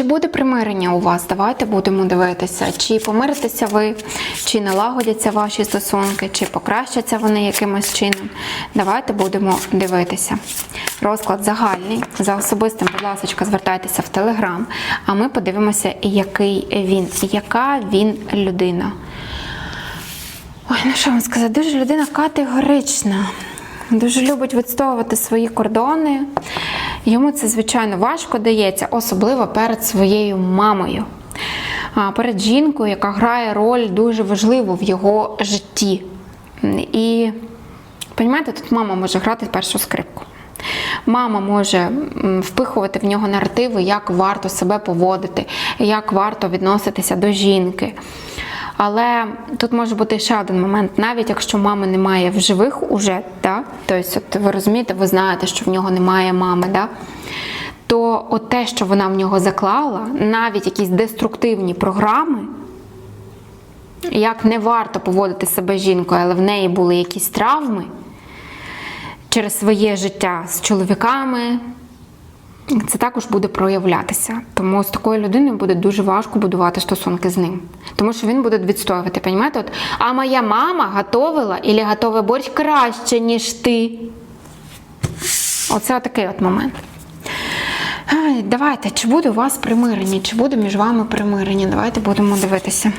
Чи буде примирення у вас? Давайте будемо дивитися. Чи помиритеся ви, чи налагодяться ваші стосунки, чи покращаться вони якимось чином. Давайте будемо дивитися. Розклад загальний. За особистим, будь ласка, звертайтеся в Телеграм, а ми подивимося, який він, яка він людина. Ой, ну що вам сказати, дуже людина категорична. Дуже любить відстоювати свої кордони. Йому це, звичайно, важко дається, особливо перед своєю мамою, перед жінкою, яка грає роль дуже важливу в його житті. І, розумієте, тут мама може грати першу скрипку. Мама може впихувати в нього наративи, як варто себе поводити, як варто відноситися до жінки. Але тут може бути ще один момент, навіть якщо мами немає в живих уже, да? тобто, от ви розумієте, ви знаєте, що в нього немає мами, да? то от те, що вона в нього заклала, навіть якісь деструктивні програми, як не варто поводити себе жінкою, але в неї були якісь травми через своє життя з чоловіками, це також буде проявлятися. Тому з такою людиною буде дуже важко будувати стосунки з ним. Тому що він буде відстоювати, понімаєте? От, а моя мама готовила і готовий борщ краще, ніж ти. Оце такий от момент. Давайте, чи буде у вас примирення, чи буде між вами примирення? Давайте будемо дивитися.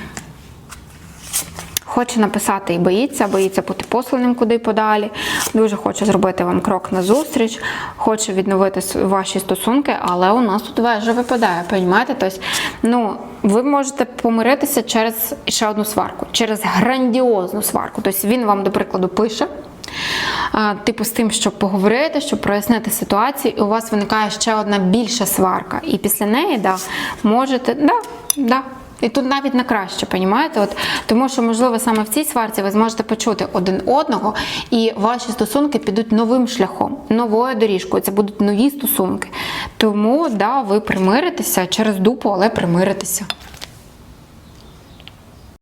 Хоче написати і боїться, боїться бути посланим куди подалі. Дуже хоче зробити вам крок назустріч, хоче відновити ваші стосунки, але у нас тут вежа випадає, розумієте? Тобто, ну, ви можете помиритися через ще одну сварку, через грандіозну сварку. Тобто він вам, до прикладу, пише. Типу з тим, щоб поговорити, щоб прояснити ситуацію, і у вас виникає ще одна більша сварка. І після неї, да, можете, да, да, і тут навіть на краще, понімаєте? От, тому що, можливо, саме в цій сварці ви зможете почути один одного, і ваші стосунки підуть новим шляхом, новою доріжкою. Це будуть нові стосунки. Тому да, ви примиритеся через дупу, але примиритеся.